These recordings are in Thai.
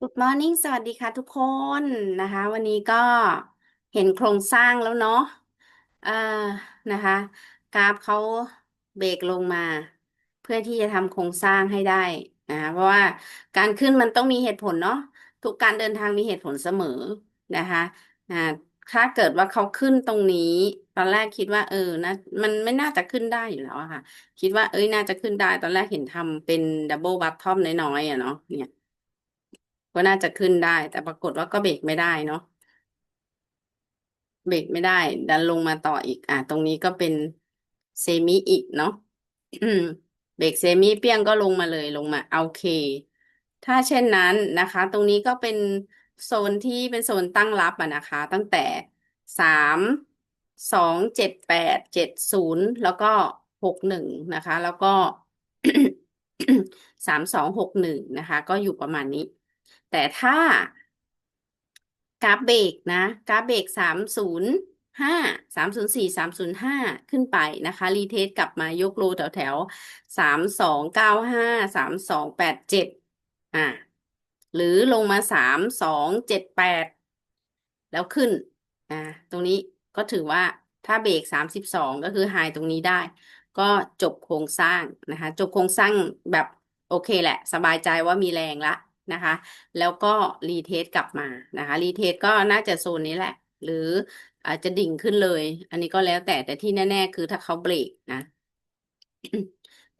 Good morning สวัสดีค่ะทุกคนนะคะ วันนี้ก็เห็นโครงสร้างแล้วเนาะเอ่อนะคะ กราฟเขาเบรกลงมา เพื่อที่จะทำโครงสร้างให้ได้นะคะเพราะว่าการขึ้นมันต้องมีเหตุผลเนาะทุกการเดินทางมีเหตุผลเสมอนะคะอ่าถ้าเกิดว่าเขาขึ้นตรงนี้ ตอนแรกคิดว่า เออนะมันไม่น่าจะขึ้นได้อยู่แล้วอะค่ะ คิดว่าเอ้ยน่าจะขึ้นได้ตอนแรกเห็นทำเป็นดับเบิลบั t ทอมน้อยๆอะเนาะเนี่ย ก็น่าจะขึ้นได้ แต่ปรากฏว่าก็เบรกไม่ได้เนาะเบรกไม่ได้ ดันลงมาต่ออีก อะ ตรงนี้ก็เป็นเซมิอีกเนาะเบรกเซมิเปี้ยงก็ลงมาเลยลงมาโอเค ถ้าเช่นนั้นนะคะ ตรงนี้ก็เป็นโซนที่เป็นโซนตั้งรับอะนะคะ ตั้งแต่สามสองเจ็ดแปดเจ็ดศูนย์แล้วก็หกหนึ่งนะคะ แล้วก็สามสองหกหนึ่งนะคะ ก็อยู่ประมาณนี้ แต่ถ้ากราฟเบรกนะกราฟเบรกสามศูนย์ห้าสามศูนย์สี่สามศูนย์ห้าขึ้นไปนะคะ รีเทสกลับมายกโลแถวแถวสามสองเก้าห้าสามสองแปดเจ็ดอ่าหรือลงมาสามสองเจ็ดแปดแล้วขึ้นอ่าตรงนี้ก็ถือว่าถ้าเบรกสามสิบสองก็คือไฮตรงนี้ได้ ก็จบโครงสร้างนะคะ จบโครงสร้างแบบโอเคแหละ สบายใจว่ามีแรงละ นะคะ แล้วก็รีเทสกลับมานะคะรีเทสก็น่าจะโซนนี้แหละ หรืออาจจะดิ่งขึ้นเลย อันนี้ก็แล้วแต่แต่ที่แน่ ๆ คือถ้าเขาเบรกนะ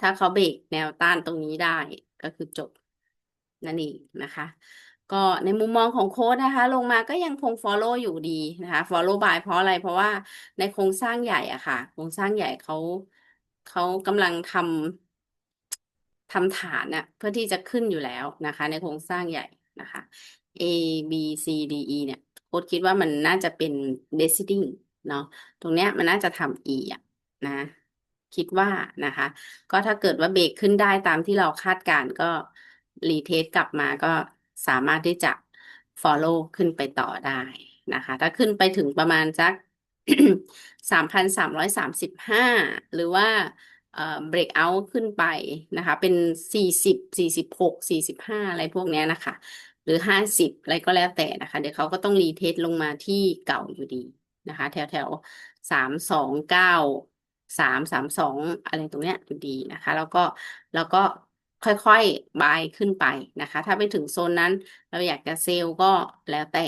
ถ้าเขาเบรกแนวต้านตรงนี้ได้ก็คือจบนั่นเองนะคะก็ในมุมมองของโค้ดนะคะ ลงมาก็ยังคง follow อยู่ดีนะคะ follow by เพราะอะไร เพราะว่าในโครงสร้างใหญ่อะค่ะ โครงสร้างใหญ่เขาเขากำลังทำ ทำฐานน่ะเพื่อที่จะขึ้นอยู่แล้วนะคะ ในโครงสร้างใหญ่นะคะ A B C D E เนี่ยโค้ดคิดว่ามันน่าจะเป็น descending เนาะตรงเนี้ยมันน่าจะทำ E อะนะ คิดว่านะคะ ก็ถ้าเกิดว่าเบรกขึ้นได้ตามที่เราคาดการณ์ก็รีเทสกลับมาก็สามารถที่จะ follow ขึ้นไปต่อได้นะคะ ถ้าขึ้นไปถึงประมาณสักสามพันสามร้อยสามสิบห้าหรือว่า เอ่อ break out ขึ้นไปนะคะ เป็นสี่สิบสี่สิบหกสี่สิบห้าอะไรพวกเนี้ยนะคะ หรือห้าสิบอะไรก็แล้วแต่นะคะ เดี๋ยวเขาก็ต้องรีเทสลงมาที่เก่าอยู่ดีนะคะ แถวแถวสามสองเก้าสามสามสองอะไรตรงเนี้ยอยู่ดีนะคะ แล้วก็แล้วก็ค่อยๆบายขึ้นไปนะคะ ถ้าไปถึงโซนนั้นเราอยากจะเซลล์ก็แล้วแต่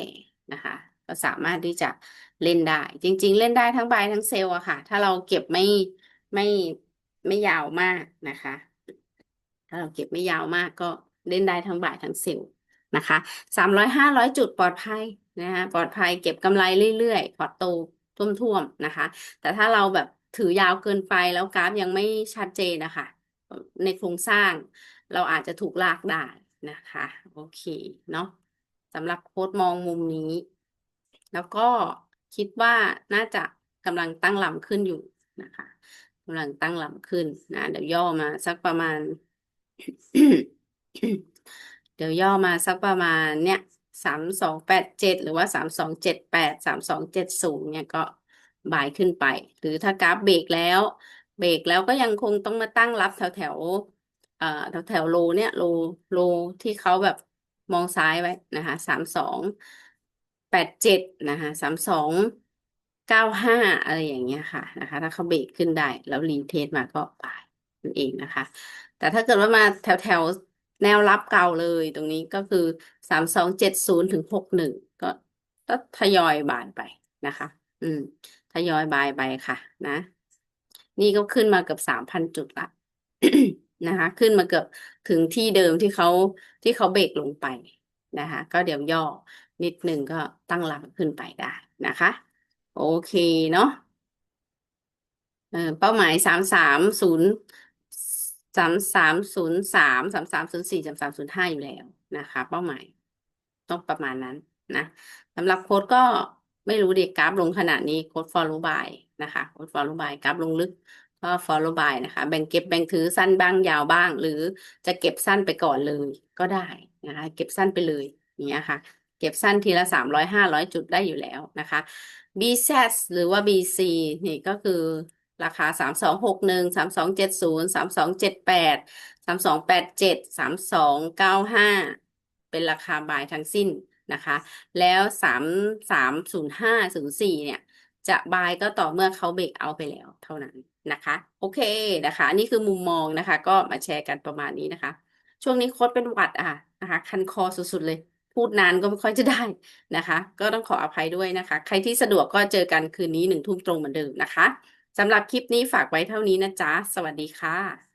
นะคะก็สามารถที่จะเล่นได้ จริง ๆ เล่นได้ทั้งบายทั้งเซลล์อะค่ะ ถ้าเราเก็บไม่ไม่ ไม่ยาวมากนะคะ ถ้าเราเก็บไม่ยาวมากก็เล่นได้ทั้งบ่ายทั้งเซลล์นะคะสามร้อยห้าร้อยจุดปลอดภัยนะคะปลอดภัยเก็บกำไรเรื่อยๆพอโตท่วมๆนะคะ แต่ถ้าเราแบบถือยาวเกินไปแล้วกราฟยังไม่ชัดเจนนะคะ ในโครงสร้างเราอาจจะถูกลากได้นะคะ โอเคเนาะสำหรับโค้ดมองมุมนี้ แล้วก็คิดว่าน่าจะกำลังตั้งลำขึ้นอยู่นะคะ กำลังตั้งลำขึ้นนะ เดี๋ยวย่อมาสักประมาณ เดี๋ยวย่อมาสักประมาณเนี้ยสามสองแปดเจ็ดหรือว่าสามสองเจ็ดแปดสามสองเจ็ดศูนย์เนี่ยก็บ่ายขึ้นไป หรือถ้ากราฟเบรกแล้ว เบรกแล้วก็ยังคงต้องมาตั้งรับแถวแถวเอ่อแถวแถวโลเนี่ยโลโลที่เขาแบบมองซ้ายไว้นะคะสามสองแปดเจ็ดนะคะสามสอง เก้าห้าอะไรอย่างเงี้ยค่ะนะคะ ถ้าเขาเบรกขึ้นได้ แล้วรีเทสมาก็บ่ายนั่นเองนะคะ แต่ถ้าเกิดว่ามาแถวแถวแนวรับเก่าเลยตรงนี้ก็คือสามสองเจ็ดศูนย์ถึงหกหนึ่งก็ก็ทยอยบานไปนะคะ อืม ทยอยบายไปค่ะ นะ นี่ก็ขึ้นมาเกือบสามพันจุดละนะคะ ขึ้นมาเกือบถึงที่เดิมที่เขาที่เขาเบรกลงไปนะคะ ก็เดี๋ยวย่อนิดหนึ่งก็ตั้งหลังขึ้นไปได้นะคะ โอเคเนาะเออเป้าหมายสามสามศูนย์สามสามศูนย์สามสามสามศูนย์สี่สามสามศูนย์ห้าอยู่แล้วนะคะ เป้าหมายต้องประมาณนั้นนะสำหรับโค้ดก็ไม่รู้เด็กกราฟลงขนาดนี้โค้ด follow by นะคะโค้ด follow by กราฟลงลึกก็ follow by นะคะ แบ่งเก็บแบ่งถือสั้นบ้างยาวบ้าง หรือจะเก็บสั้นไปก่อนเลยก็ได้นะคะ เก็บสั้นไปเลยอย่างเงี้ยค่ะ เก็บสั้นทีละสามร้อยห้าร้อยจุดได้อยู่แล้วนะคะ BZ หรือว่า BC นี่ก็คือราคาสามสองหกหนึ่งสามสองเจ็ดศูนย์สามสองเจ็ดแปดสามสองแปดเจ็ดสามสองเก้าห้าเป็นราคาบายทั้งสิ้นนะคะ แล้วสามสามศูนย์ห้าศูนย์สี่เนี่ยจะบายก็ต่อเมื่อเขาเบรกเอาไปแล้วเท่านั้นนะคะ โอเคนะคะนนี่คือมุมมองนะคะ ก็มาแชร์กันประมาณนี้นะคะ ช่วงนี้โค้ดเป็นหวัดอะนะคะ คันคอสุดๆเลย พูดนานก็ไม่ค่อยจะได้นะคะ ก็ต้องขออภัยด้วยนะคะ ใครที่สะดวกก็เจอกันคืนนี้หนึ่งทุ่มตรงเหมือนเดิมนะคะสำหรับคลิปนี้ฝากไว้เท่านี้นะจ๊ะ สวัสดีค่ะ